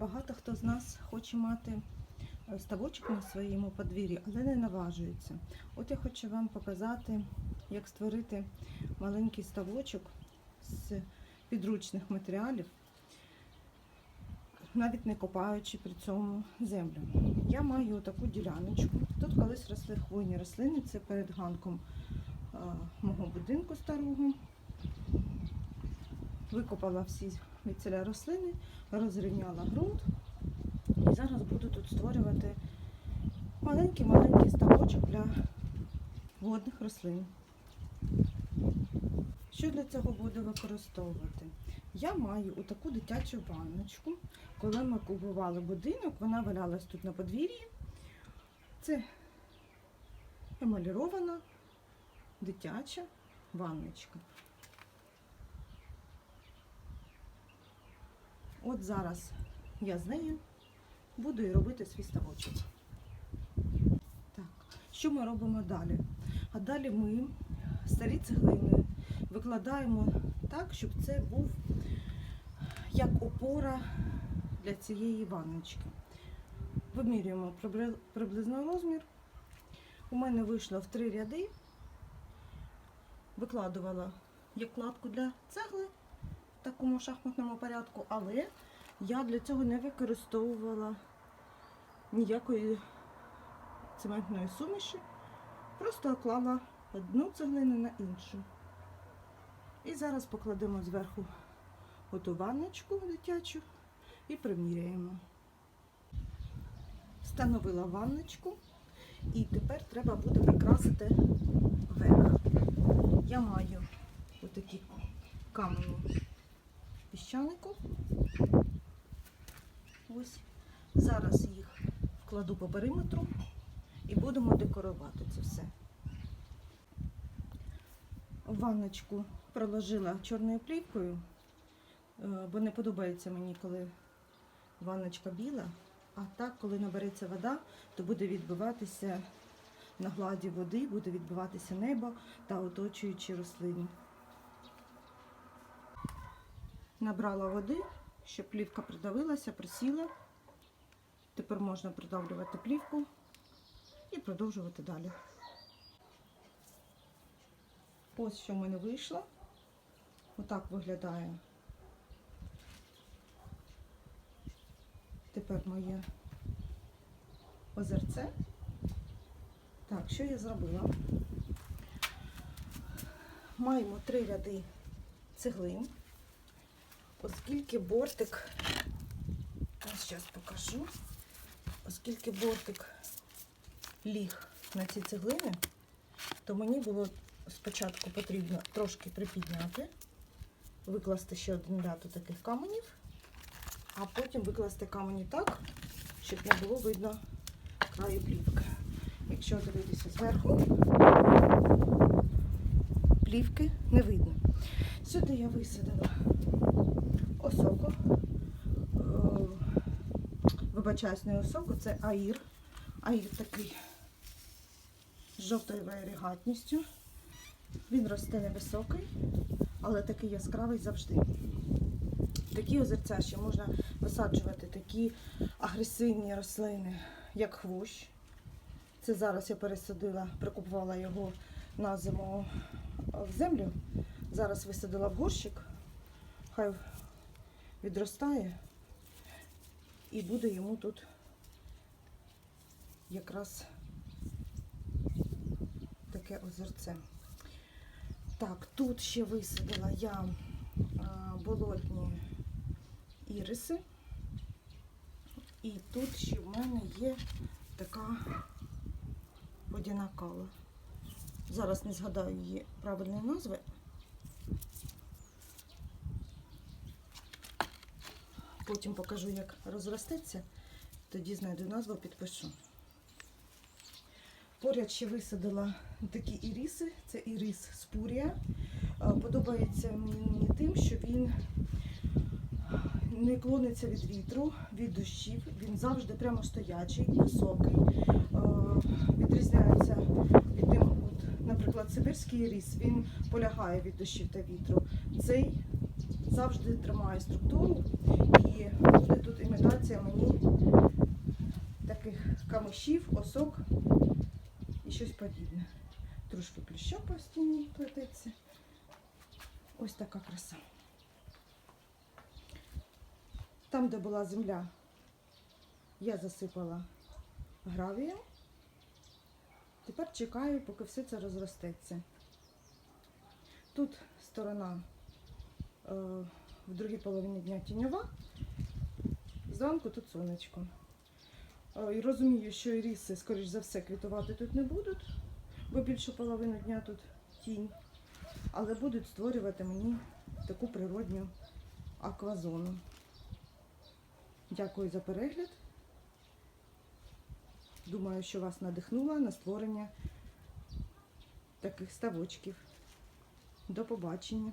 багато хто з нас хоче мати е, ставочок на своєму подвір'ї, але не наважується. От я хочу вам показати, як створити маленький ставочок з підручних матеріалів, навіть не копаючи при цьому землю. Я маю таку діляночку. Тут колись росли хвойні рослини, це перед ганком е, мого будинку старого. Викопала всі від рослини, розрівняла ґрунт. І зараз буду тут створювати маленький-маленький ставочок для водних рослин. Що для цього буду використовувати? Я маю таку дитячу ванночку. Коли ми купували будинок, вона валялась тут на подвір'ї. Це емалірована дитяча ванночка. От зараз я з нею буду і робити свій ставочок. Так, що ми робимо далі? А далі ми старі цеглини викладаємо так, щоб це був як опора для цієї ванночки. Вимірюємо приблизно розмір. У мене вийшло в три ряди. Викладувала як кладку для цегли такому шахматному порядку, але я для цього не використовувала ніякої цементної суміші, просто клала одну цеглину на іншу. І зараз покладемо зверху оту ванночку дитячу і приміряємо. Встановила ванночку і тепер треба буде прикрасити верх. Я маю отакі камені піщанику. Ось. Зараз їх вкладу по периметру і будемо декорувати це все. Ванночку проложила чорною плівкою, е, бо не подобається мені, коли ванночка біла. А так, коли набереться вода, то буде відбиватися на гладі води, буде відбиватися небо та оточуючі рослини. Набрала води, щоб плівка придавилася, присіла. Тепер можна придавлювати плівку і продовжувати далі. Ось що в мене вийшло. Отак виглядає. Тепер моє озерце. Так, що я зробила? Маємо три ряди цеглин, оскільки бортик, ось зараз покажу, оскільки бортик ліг на ці цеглини, то мені було спочатку потрібно трошки припідняти, викласти ще один ряд таких каменів, а потім викласти камені так, щоб не було видно краю плівки. Якщо дивитися зверху, плівки не видно. Сюди я висадила осоку. Е, Вибачаюсь, не осоку, це аїр. Аїр такий з жовтою варігатністю. Він росте невисокий, але такий яскравий завжди. Такі озерця ще можна висаджувати такі агресивні рослини, як хвощ. Це зараз я пересадила, прикупувала його на зиму в землю. Зараз висадила в горщик, хай відростає і буде йому тут якраз таке озерце. Так, тут ще висадила я болотні іриси. І тут ще в мене є така водяна кала. Зараз не згадаю її правильної назви. Потім покажу, як розростеться, тоді знайду назву, підпишу. Поряд ще висадила такі іріси, це ірис спурія. Подобається мені тим, що він не клониться від вітру, від дощів. Він завжди прямо стоячий, високий. Відрізняється від тим, от, наприклад, сибирський ріс, він полягає від дощів та вітру. Цей завжди тримає структуру і буде тут імітація хащів, осок і щось подібне. Трошки плюща по стіні плететься. Ось така краса. Там, де була земля, я засипала гравієм. Тепер чекаю, поки все це розростеться. Тут сторона в другій половині дня тіньова, зранку тут сонечко. Е, І розумію, що іріси, скоріш за все, квітувати тут не будуть, бо більшу половину дня тут тінь. Але будуть створювати мені таку природню аквазону. Дякую за перегляд. Думаю, що вас надихнуло на створення таких ставочків. До побачення.